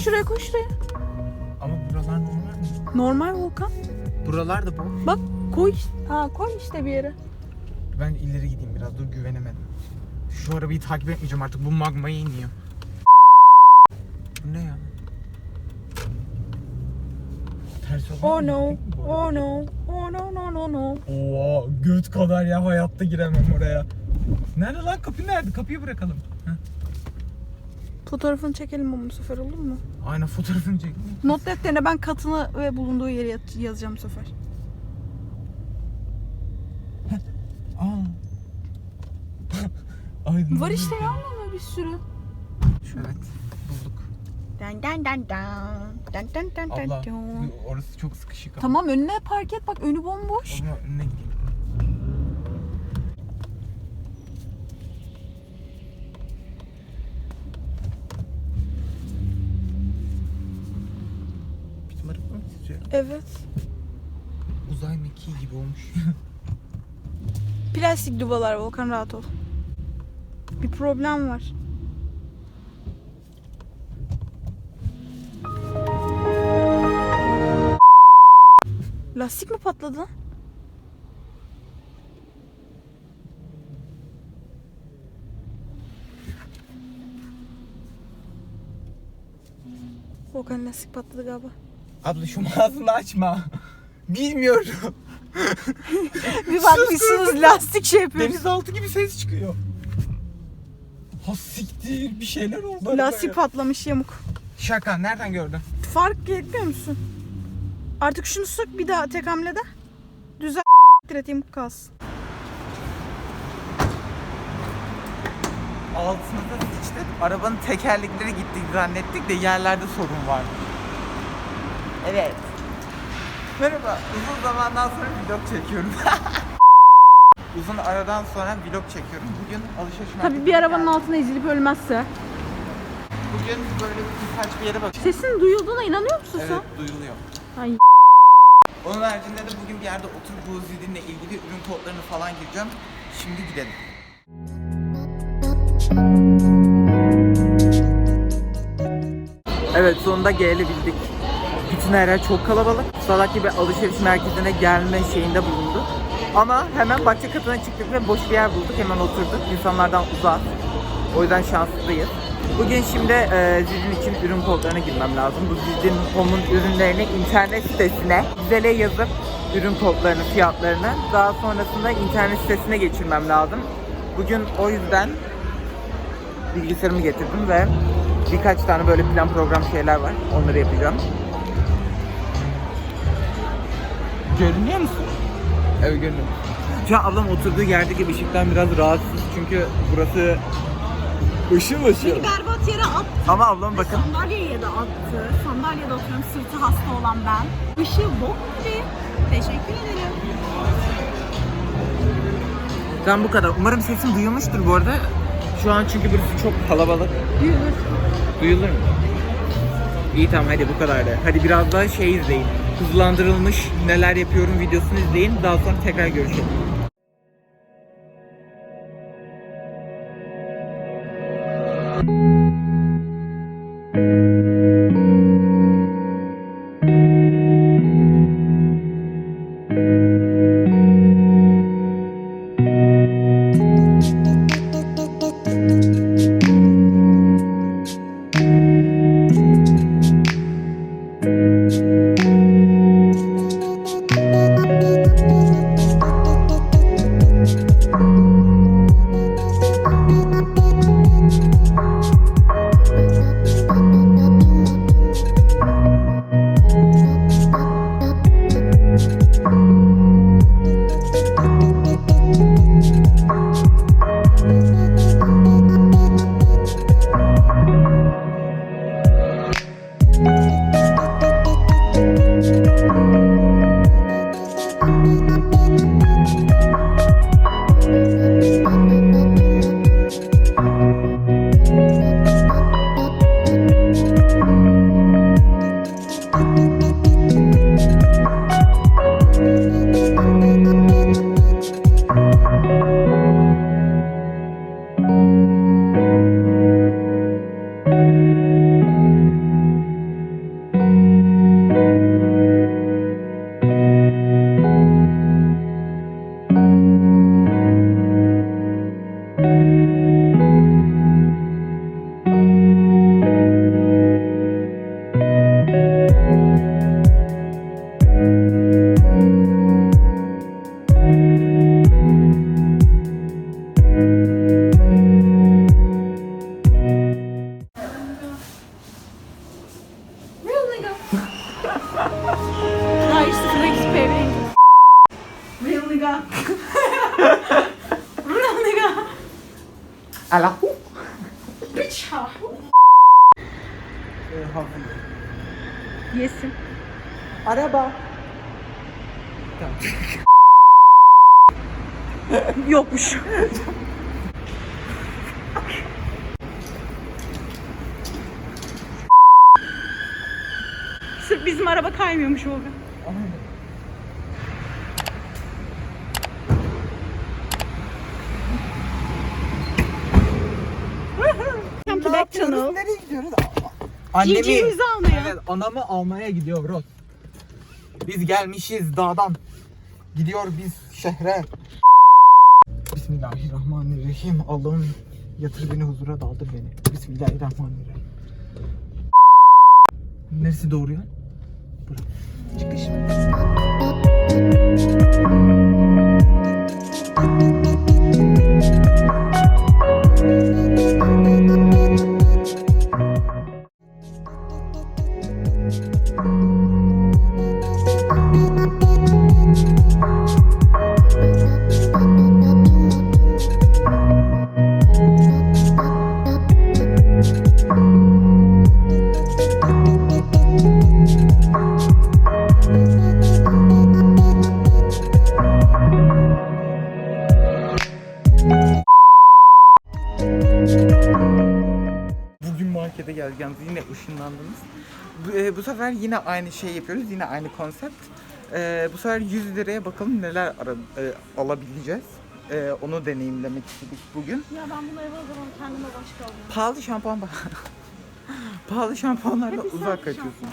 Koş şuraya koş şuraya. Ama buralar normal mi? Normal volkan. Buralar da bu. Bak koy. Ha koy işte bir yere. Ben ileri gideyim biraz dur güvenemedim. Şu arabayı takip etmeyeceğim artık bu magmaya iniyor. Bu ne ya? Ters olan Oh no. Oh no. Oh no no no no. Oha göt kadar ya hayatta giremem oraya. Nerede lan kapı nerede? Kapıyı bırakalım. Heh. Fotoğrafını çekelim ama bu sefer olur mu? Aynen fotoğrafını çek. Not defterine ben katını ve bulunduğu yeri yaz- yazacağım bu sefer. Aa. Aydın. Var işte ya ama bir sürü. Evet bulduk. Dan dan dan dan. Dan dan dan dan Abla orası çok sıkışık. ama. Tamam önüne park et bak önü bomboş. Zaman önüne gideyim. Titriyor? Evet. Uzay mekiği gibi olmuş. Plastik dubalar Volkan rahat ol. Bir problem var. Lastik mi patladı? Volkan lastik patladı galiba. Abla şu ağzını açma. Bilmiyorum. Bir bakmışsınız lastik şey yapıyor. Denizaltı gibi ses çıkıyor. Ha siktir bir şeyler oldu. Lastik patlamış yamuk. Şaka nereden gördün? Fark etmiyor musun? Artık şunu sök bir daha tek hamlede. Düzel eteyim kalsın. Altına da sıçtık. Arabanın tekerlekleri gitti zannettik de yerlerde sorun var. Evet. Merhaba. Uzun zamandan sonra vlog çekiyorum. Uzun aradan sonra vlog çekiyorum. Bugün alışveriş Tabii merkezine bir arabanın geldim. altına ezilip ölmezse. Bugün böyle birkaç bir yere bakacağım. Sesin duyulduğuna inanıyor musun Evet duyuluyor. sen? Ay. Onun haricinde de bugün bir yerde oturup bu zidinle ilgili ürün kodlarını falan gireceğim. Şimdi gidelim. Evet sonunda gelebildik. Bütün her yer çok kalabalık. Salak gibi alışveriş merkezine gelme şeyinde bulunduk. Ama hemen bahçe katına çıktık ve boş bir yer bulduk. Hemen oturduk. İnsanlardan uzak. O yüzden şanslıyız. Bugün şimdi e, Zidin için ürün kodlarına girmem lazım. Bu Zidin Home'un ürünlerini internet sitesine güzele yazıp ürün kodlarını, fiyatlarını daha sonrasında internet sitesine geçirmem lazım. Bugün o yüzden bilgisayarımı getirdim ve birkaç tane böyle plan program şeyler var. Onları yapacağım. Görünüyor musun? Evet görünüyor. Şu an ablam oturduğu yerdeki ışıktan biraz rahatsız çünkü burası ışıl ışıl. Berbat yere at. Ama ablam bakın Sandalyeye de attı. Sandalyede oturuyorum sırtı hasta olan ben. Işığı bok gibi. Teşekkür ederim. ben bu kadar. Umarım sesim duyulmuştur bu arada. Şu an çünkü burası çok kalabalık. Duyulur. Duyulur mu? İyi tamam hadi bu kadar da. Hadi biraz daha şey izleyin. Hızlandırılmış neler yapıyorum videosunu izleyin. Daha sonra tekrar görüşelim. Ala. Yesin. Araba. Yokmuş. Sırf bizim araba kaymıyormuş Volkan. Come Nereye gidiyoruz? Civcivimizi almaya. Evet, anamı almaya gidiyor bro. Biz gelmişiz dağdan. Gidiyor biz şehre. Bismillahirrahmanirrahim. Allah'ım yatır beni huzura daldır beni. Bismillahirrahmanirrahim. Neresi doğru ya? Bura. Çıkış. Geldik yalnız yine ışınlandınız. Bu, e, bu sefer yine aynı şey yapıyoruz. Yine aynı konsept. E, bu sefer 100 liraya bakalım neler ara, e, alabileceğiz. E, onu deneyimlemek istedik bugün. Ya ben bunu eve alamam kendime başka alayım. Pahalı şampuan bak. Pahalı şampuanlardan sen uzak kaçıyorsun.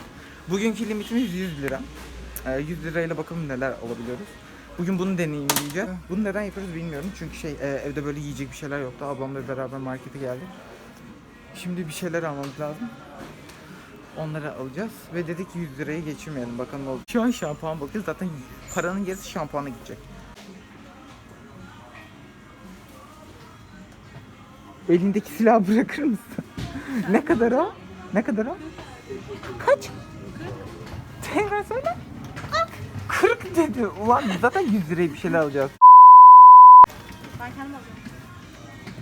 Bugünkü limitimiz 100 lira. E, 100 lirayla bakalım neler alabiliyoruz. Bugün bunu deneyimleyeceğiz. Bunu neden yapıyoruz bilmiyorum. Çünkü şey e, evde böyle yiyecek bir şeyler yoktu. Ablamla beraber markete geldik. Şimdi bir şeyler almamız lazım. Onları alacağız ve dedik 100 liraya geçirmeyelim bakalım ne olacak. Şu an şampuan bakıyoruz zaten paranın yarısı şampuana gidecek. Elindeki silahı bırakır mısın? ne kadar o? Ne kadar o? Kaç? Tekrar söyle. 40 dedi. Ulan zaten 100 liraya bir şeyler alacağız. Ben kendim alayım.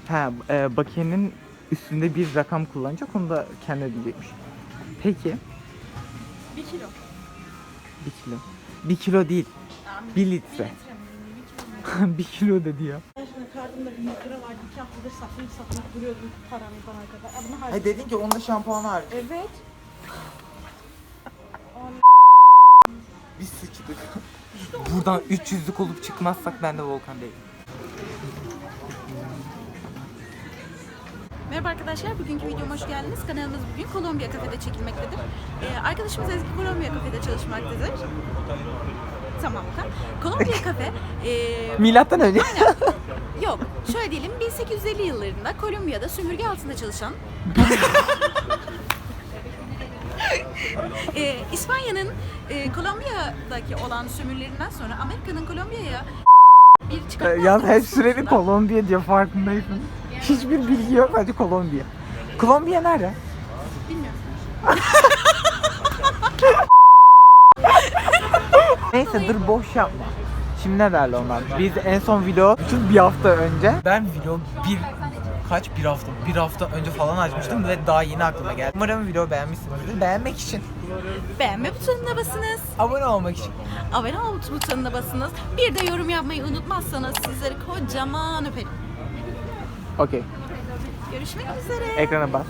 Ha, e, bakiyenin üstünde bir rakam kullanacak. Onu da kendi ödeyecekmiş. Peki. 1 kilo. Bir kilo. Bir kilo değil. Bir litre. bir kilo dedi ya. Kartımda bir 100 lira vardı. 2 haftadır saklayıp saklayıp duruyordum paramı bana kadar. Ha harcadım. dedin ki onda şampuan var. Evet. Biz sıçtık. Buradan 300'lük olup çıkmazsak ben de Volkan değilim. Arkadaşlar, bugünkü videoma hoş geldiniz. Kanalımız bugün Kolombiya kafede çekilmektedir. Ee, arkadaşımız Ezgi Kolombiya kafede çalışmaktadır. Tamam tamam. Kolombiya kafe, e, Milattan önce. yok şöyle diyelim 1850 yıllarında Kolombiya'da sömürge altında çalışan e, İspanya'nın e, Kolombiya'daki olan sömürülerinden sonra Amerika'nın Kolombiya'ya bir çıkartma yapması sürekli sonucunda- Kolombiya diye farkındaysın. Hiçbir bilgi yok sadece Kolombiya. Kolombiya nerede? Bilmiyorum. Neyse dur boş yapma. Şimdi ne derler onlar? Biz en son video bütün bir hafta önce. Ben video bir kaç bir hafta bir hafta önce falan açmıştım ve daha yeni aklıma geldi. Umarım video beğenmişsinizdir. Beğenmek için, Beğenme butonuna basınız. abone olmak için. abone ol butonuna basınız. Bir de yorum yapmayı unutmazsanız sizleri kocaman öperim. Okey. Görüşmek üzere. Ekrana bas.